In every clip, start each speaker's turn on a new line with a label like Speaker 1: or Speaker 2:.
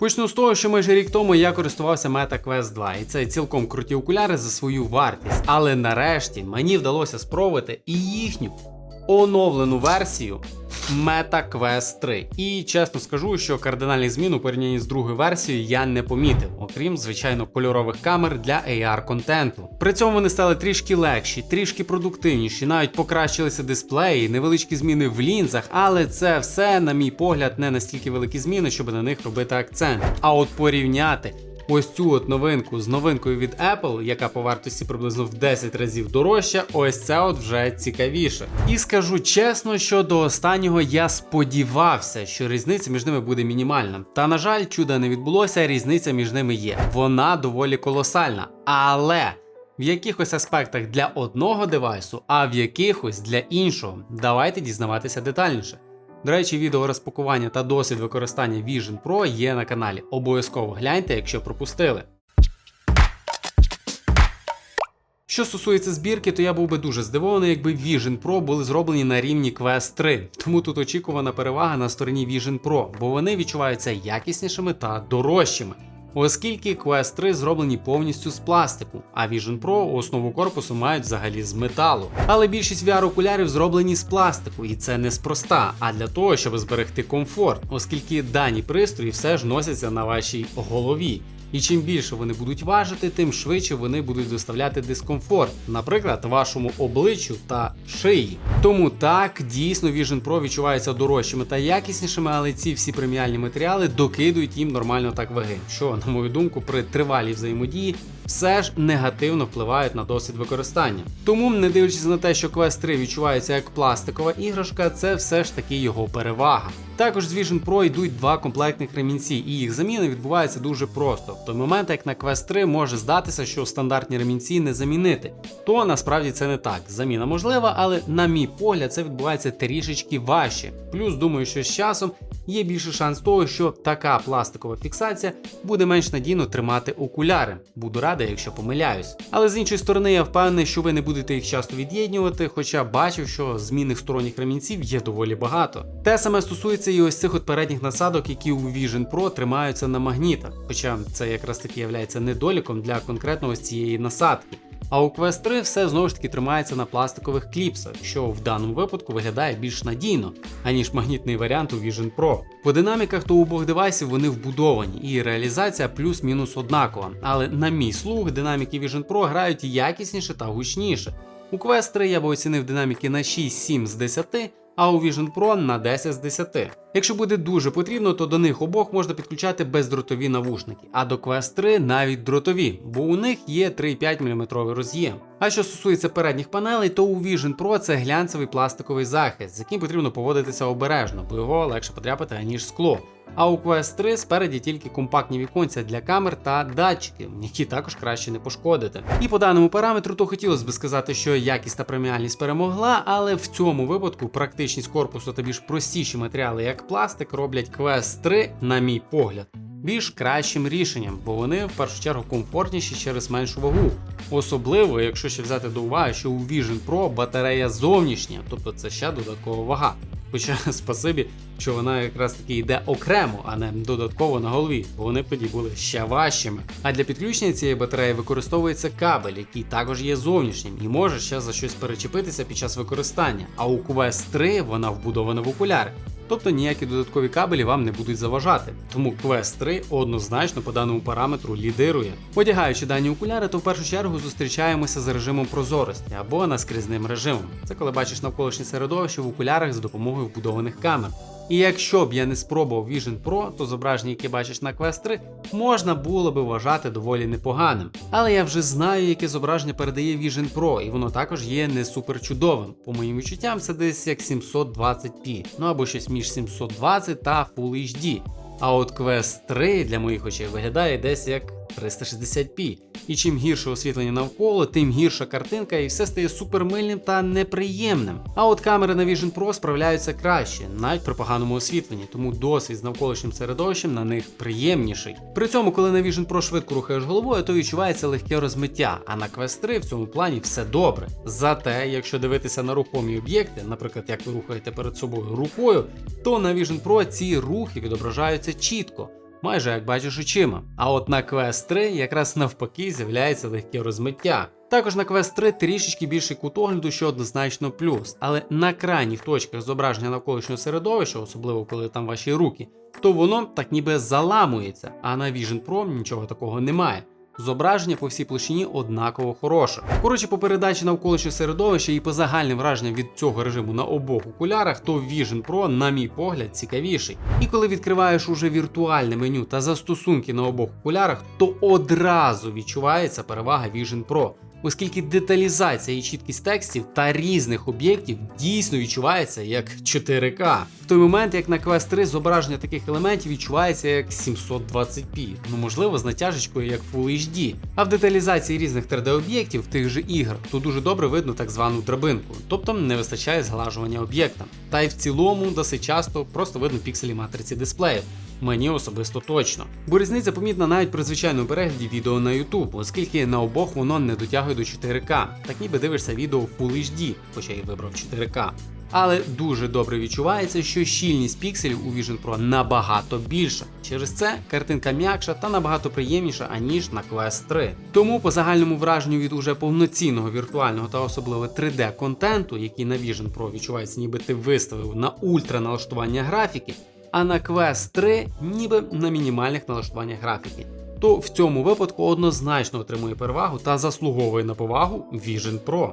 Speaker 1: Почну з того, що майже рік тому я користувався Meta Quest 2, і це цілком круті окуляри за свою вартість. Але нарешті мені вдалося спробувати і їхню оновлену версію Meta Quest 3. І чесно скажу, що кардинальних змін у порівнянні з другою версією я не помітив, окрім звичайно кольорових камер для AR контенту. При цьому вони стали трішки легші, трішки продуктивніші, навіть покращилися дисплеї, невеличкі зміни в лінзах, але це все, на мій погляд, не настільки великі зміни, щоб на них робити акцент. А от порівняти ось цю от новинку з новинкою від Apple, яка по вартості приблизно в 10 разів дорожча, ось це от вже цікавіше. І скажу чесно, що до останнього я сподівався, що різниця між ними буде мінімальна. Та на жаль, чуда не відбулося, різниця між ними є. Вона доволі колосальна. Але. В якихось аспектах для одного девайсу, а в якихось для іншого. Давайте дізнаватися детальніше. До речі, відео розпакування та досвід використання Vision Pro є на каналі. Обов'язково гляньте, якщо пропустили. Що стосується збірки, то я був би дуже здивований, якби Vision Pro були зроблені на рівні Quest 3. Тому тут очікувана перевага на стороні Vision Pro, бо вони відчуваються якіснішими та дорожчими. Оскільки Quest 3 зроблені повністю з пластику, а Vision Pro основу корпусу мають взагалі з металу. Але більшість VR-окулярів зроблені з пластику, і це неспроста, а для того, щоб зберегти комфорт, оскільки дані пристрої все ж носяться на вашій голові. І чим більше вони будуть важити, тим швидше вони будуть доставляти дискомфорт, наприклад, вашому обличчю та шиї. Тому так дійсно Vision Pro відчувається дорожчими та якіснішими, але ці всі преміальні матеріали докидують їм нормально так ваги, що, на мою думку, при тривалій взаємодії все ж негативно впливають на досвід використання. Тому, не дивлячись на те, що Quest 3 відчувається як пластикова іграшка, це все ж таки його перевага. Також з Vision Pro йдуть два комплектних ремінці, і їх заміна відбувається дуже просто. В той момент, як на Quest 3 може здатися, що стандартні ремінці не замінити, то насправді це не так. Заміна можлива, але на мій погляд, це відбувається трішечки важче. Плюс думаю, що з часом є більший шанс того, що така пластикова фіксація буде менш надійно тримати окуляри. Буду радий, якщо помиляюсь. Але з іншої сторони, я впевнений, що ви не будете їх часто від'єднювати, хоча бачив, що змінних сторонніх ремінців є доволі багато. Те саме стосується і ось цих от передніх насадок, які у Vision Pro тримаються на магнітах, хоча це якраз таки є недоліком для конкретно ось цієї насадки. А у Quest 3 все знову ж таки тримається на пластикових кліпсах, що в даному випадку виглядає більш надійно, аніж магнітний варіант у Vision Pro. По динаміках то обох девайсів вони вбудовані, і реалізація плюс-мінус однакова. Але на мій слух, динаміки Vision Pro грають якісніше та гучніше. У Quest 3 я би оцінив динаміки на 6-7 з 10, а у Vision Pro на 10 з 10. Якщо буде дуже потрібно, то до них обох можна підключати бездротові навушники, а до Quest 3 навіть дротові, бо у них є 3,5 мм роз'єм. А що стосується передніх панелей, то у Vision Pro це глянцевий пластиковий захист, з яким потрібно поводитися обережно, бо його легше потрапити аніж скло. А у Quest 3 спереді тільки компактні віконця для камер та датчиків, які також краще не пошкодити. І по даному параметру, то хотілося б сказати, що якість та преміальність перемогла, але в цьому випадку практичність корпусу та більш простіші матеріали, як пластик, роблять Quest 3, на мій погляд. Більш кращим рішенням, бо вони в першу чергу комфортніші через меншу вагу. Особливо, якщо ще взяти до уваги, що у Vision Pro батарея зовнішня, тобто це ще додаткова вага. Хоча спасибі, що вона якраз таки йде окремо, а не додатково на голові, бо вони тоді були ще важчими. А для підключення цієї батареї використовується кабель, який також є зовнішнім і може ще за щось перечепитися під час використання. А у Quest 3 вона вбудована в окуляри. Тобто ніякі додаткові кабелі вам не будуть заважати. Тому Quest 3 однозначно по даному параметру лідирує. Одягаючи дані окуляри, то в першу чергу зустрічаємося з режимом прозорості або наскрізним режимом. Це коли бачиш навколишнє середовище в окулярах за допомогою вбудованих камер. І якщо б я не спробував Vision Pro, то зображення, яке бачиш на Quest 3, можна було би вважати доволі непоганим. Але я вже знаю, яке зображення передає Vision Pro, і воно також є не супер чудовим. По моїм відчуттям, це десь як 720p, ну або щось між 720 та Full HD. А от Quest 3 для моїх очей виглядає десь як 360p. І чим гірше освітлення навколо, тим гірша картинка, і все стає супермильним та неприємним. А от камери на Vision Pro справляються краще, навіть при поганому освітленні, тому досвід з навколишнім середовищем на них приємніший. При цьому, коли на Vision Pro швидко рухаєш головою, то відчувається легке розмиття, а на Quest 3 в цьому плані все добре. Зате, якщо дивитися на рухомі об'єкти, наприклад, як ви рухаєте перед собою рукою, то на Vision Pro ці рухи відображаються чітко. Майже як бачиш очима. А от на квест 3 якраз навпаки з'являється легке розмиття. Також на квест 3 трішечки більший кут огляду, що однозначно плюс, але на крайніх точках зображення навколишнього середовища, особливо коли там ваші руки, то воно так ніби заламується, а на Vision Pro нічого такого немає. Зображення по всій площині однаково хороше. Коротше, по передачі навколишнього середовища і по загальним враженням від цього режиму на обох окулярах, то Vision Pro, на мій погляд, цікавіший. І коли відкриваєш уже віртуальне меню та застосунки на обох окулярах, то одразу відчувається перевага Vision Pro. Оскільки деталізація і чіткість текстів та різних об'єктів дійсно відчувається як 4К. В той момент, як на Quest 3 зображення таких елементів відчувається як 720p, ну можливо з натяжечкою як Full HD. А в деталізації різних 3D-об'єктів тих же ігр, то дуже добре видно так звану драбинку, тобто не вистачає зглажування об'єкта. Та й в цілому досить часто просто видно пікселі матриці дисплею. Мені особисто точно. Бо різниця помітна навіть при звичайному перегляді відео на YouTube, оскільки на обох воно не дотягує до 4К, так ніби дивишся відео в Full HD, хоча я вибрав 4К. Але дуже добре відчувається, що щільність пікселів у Vision Pro набагато більша. Через це картинка м'якша та набагато приємніша, аніж на Quest 3. Тому по загальному враженню від уже повноцінного віртуального та особливо 3D контенту, який на Vision Pro відчувається, ніби ти виставив на ультра налаштування графіки, а на Quest 3 ніби на мінімальних налаштуваннях графіки. То в цьому випадку однозначно отримує перевагу та заслуговує на повагу Vision Pro.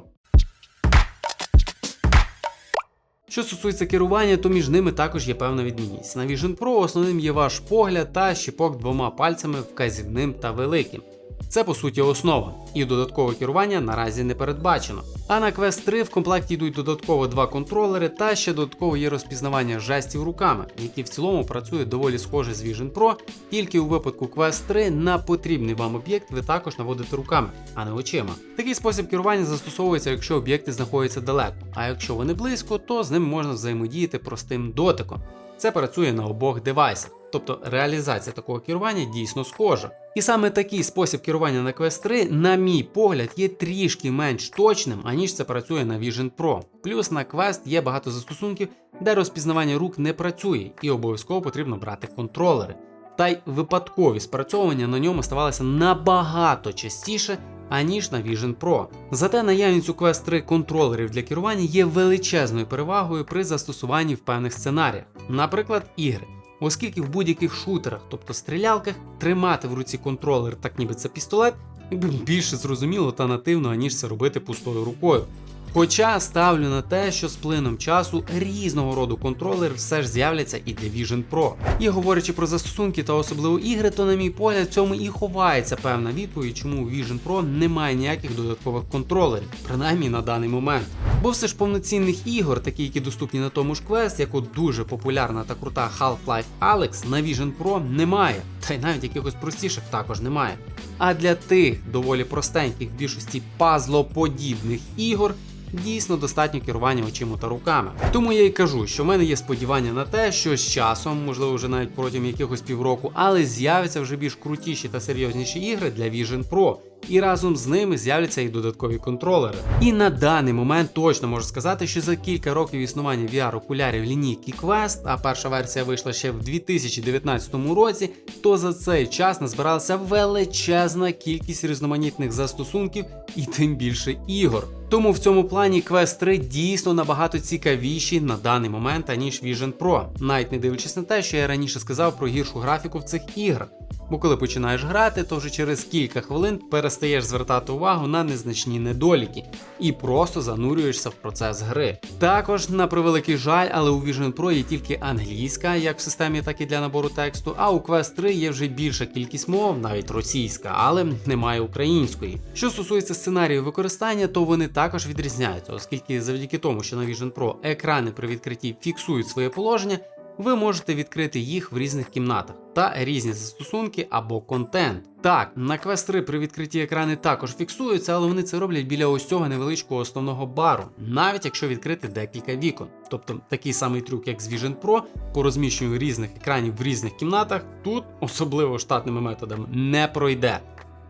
Speaker 1: Що стосується керування, то між ними також є певна відмінність. На Vision Pro основним є ваш погляд та щіпок двома пальцями вказівним та великим. Це по суті основа, і додаткове керування наразі не передбачено. А на Quest 3 в комплекті йдуть додатково два контролери та ще додатково є розпізнавання жестів руками, які в цілому працюють доволі схоже з Vision Pro, тільки у випадку Quest 3 на потрібний вам об'єкт ви також наводите руками, а не очима. Такий спосіб керування застосовується, якщо об'єкти знаходяться далеко, а якщо вони близько, то з ними можна взаємодіяти простим дотиком. Це працює на обох девайсах, тобто реалізація такого керування дійсно схожа. І саме такий спосіб керування на Quest 3, на мій погляд, є трішки менш точним, аніж це працює на Vision Pro. Плюс на Quest є багато застосунків, де розпізнавання рук не працює, і обов'язково потрібно брати контролери. Та й випадкові спрацьовування на ньому ставалися набагато частіше, аніж на Vision Pro. Зате наявність у Quest 3 контролерів для керування є величезною перевагою при застосуванні в певних сценаріях, наприклад, ігри. Оскільки в будь-яких шутерах, тобто стрілялках, тримати в руці контролер, так ніби це пістолет, більше зрозуміло та нативно, аніж це робити пустою рукою. Хоча ставлю на те, що з плином часу різного роду контролери все ж з'являться і для Vision Pro. І говорячи про застосунки та особливо ігри, то на мій погляд в цьому і ховається певна відповідь, чому у Vision Pro немає ніяких додаткових контролерів, принаймні на даний момент. Бо все ж повноцінних ігор, такі які доступні на тому ж Quest, як от дуже популярна та крута Half-Life Alyx, на Vision Pro немає, та й навіть якихось простіших також немає. А для тих доволі простеньких в більшості пазлоподібних ігор дійсно достатньо керування очима та руками. Тому я й кажу, що в мене є сподівання на те, що з часом, можливо, вже навіть протягом якихось півроку, але з'являться вже більш крутіші та серйозніші ігри для Vision Pro. І разом з ними з'являться і додаткові контролери. І на даний момент точно можу сказати, що за кілька років існування VR-окулярів лінійки Quest, а перша версія вийшла ще в 2019 році, то за цей час назбиралася величезна кількість різноманітних застосунків і тим більше ігор. Тому в цьому плані Quest 3 дійсно набагато цікавіші на даний момент, аніж Vision Pro, навіть не дивлячись на те, що я раніше сказав про гіршу графіку в цих іграх. Бо коли починаєш грати, то вже через кілька хвилин перестаєш звертати увагу на незначні недоліки і просто занурюєшся в процес гри. Також, на превеликий жаль, але у Vision Pro є тільки англійська, як в системі, так і для набору тексту. А у Quest 3 є вже більша кількість мов, навіть російська, але немає української. Що стосується сценарію використання, то вони також відрізняються, оскільки завдяки тому, що на Vision Pro екрани при відкритті фіксують своє положення ви можете відкрити їх в різних кімнатах та різні застосунки або контент. Так, на Quest 3 при відкритті екрани також фіксуються, але вони це роблять біля ось цього невеличкого основного бару, навіть якщо відкрити декілька вікон. Тобто такий самий трюк, як з Vision Pro, по розміщенню різних екранів в різних кімнатах, тут, особливо штатними методами, не пройде.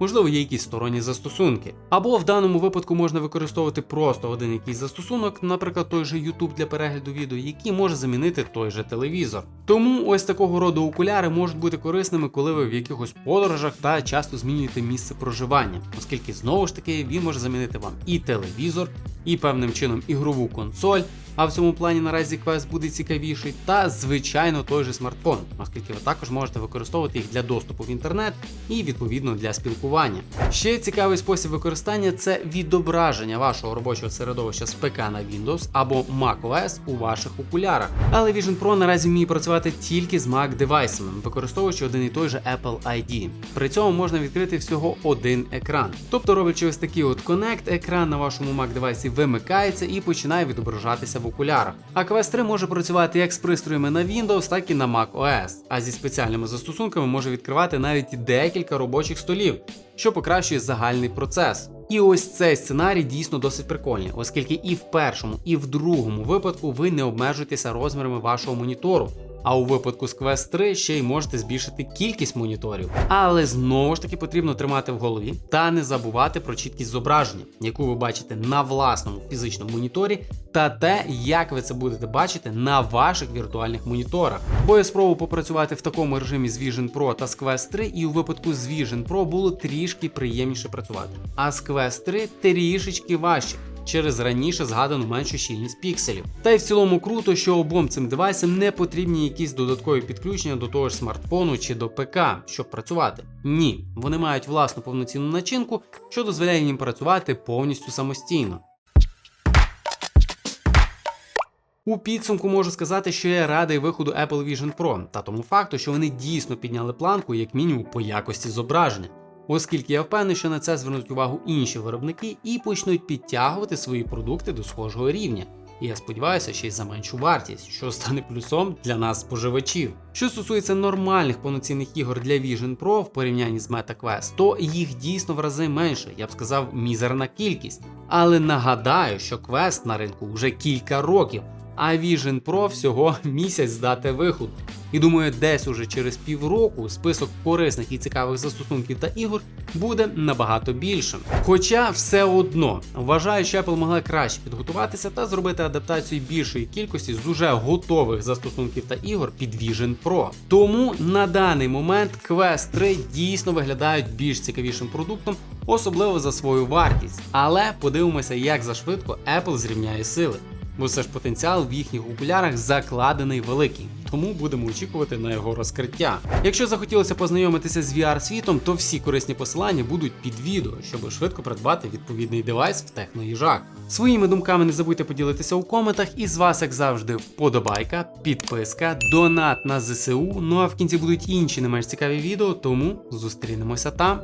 Speaker 1: Можливо, є якісь сторонні застосунки. Або в даному випадку можна використовувати просто один якийсь застосунок, наприклад, той же YouTube для перегляду відео, який може замінити той же телевізор. Тому ось такого роду окуляри можуть бути корисними, коли ви в якихось подорожах та часто змінюєте місце проживання, оскільки знову ж таки він може замінити вам і телевізор, і певним чином ігрову консоль. А в цьому плані наразі квест буде цікавіший, та звичайно той же смартфон, оскільки ви також можете використовувати їх для доступу в інтернет і відповідно для спілкування. Ще цікавий спосіб використання це відображення вашого робочого середовища з ПК на Windows або macOS у ваших окулярах. Але Vision Pro наразі вміє працювати тільки з Mac девайсами, використовуючи один і той же Apple ID. При цьому можна відкрити всього один екран. Тобто, роблячи ось такий от Connect, екран на вашому Mac девайсі вимикається і починає відображатися в окулярах. А Quest 3 може працювати як з пристроями на Windows, так і на Mac OS, а зі спеціальними застосунками може відкривати навіть декілька робочих столів, що покращує загальний процес. І ось цей сценарій дійсно досить прикольний, оскільки і в першому, і в другому випадку ви не обмежуєтеся розмірами вашого монітору. А у випадку з Quest 3 ще й можете збільшити кількість моніторів. Але знову ж таки потрібно тримати в голові та не забувати про чіткість зображення, яку ви бачите на власному фізичному моніторі, та те, як ви це будете бачити на ваших віртуальних моніторах. Бо я спробував попрацювати в такому режимі з Vision Pro та з Quest 3, і у випадку з Vision Pro було трішки приємніше працювати. А з Quest 3 трішечки важче через раніше згадану меншу щільність пікселів. Та й в цілому круто, що обом цим девайсам не потрібні якісь додаткові підключення до того ж смартфону чи до ПК, щоб працювати. Ні, вони мають власну повноцінну начинку, що дозволяє їм працювати повністю самостійно. У підсумку можу сказати, що я радий виходу Apple Vision Pro та тому факту, що вони дійсно підняли планку, як мінімум, по якості зображення. Оскільки я впевнений, що на це звернуть увагу інші виробники і почнуть підтягувати свої продукти до схожого рівня. І я сподіваюся, ще й за меншу вартість, що стане плюсом для нас, споживачів. Що стосується нормальних повноцінних ігор для Vision Pro в порівнянні з MetaQuest, то їх дійсно в рази менше, я б сказав, мізерна кількість. Але нагадаю, що Quest на ринку вже кілька років, а Vision Pro всього місяць здати виходу. І думаю, десь уже через півроку список корисних і цікавих застосунків та ігор буде набагато більшим. Хоча все одно вважаю, що Apple могла краще підготуватися та зробити адаптацію більшої кількості з уже готових застосунків та ігор під Vision Pro. Тому на даний момент Quest 3 дійсно виглядають більш цікавішим продуктом, особливо за свою вартість. Але подивимося, як за швидко Apple зрівняє сили. Бо все ж потенціал в їхніх окулярах закладений великий, тому будемо очікувати на його розкриття. Якщо захотілося познайомитися з VR світом, то всі корисні посилання будуть під відео, щоб швидко придбати відповідний девайс в техноїжах. Своїми думками не забудьте поділитися у коментах, і з вас, як завжди, вподобайка, підписка, донат на ЗСУ. Ну а в кінці будуть інші не менш цікаві відео, тому зустрінемося там.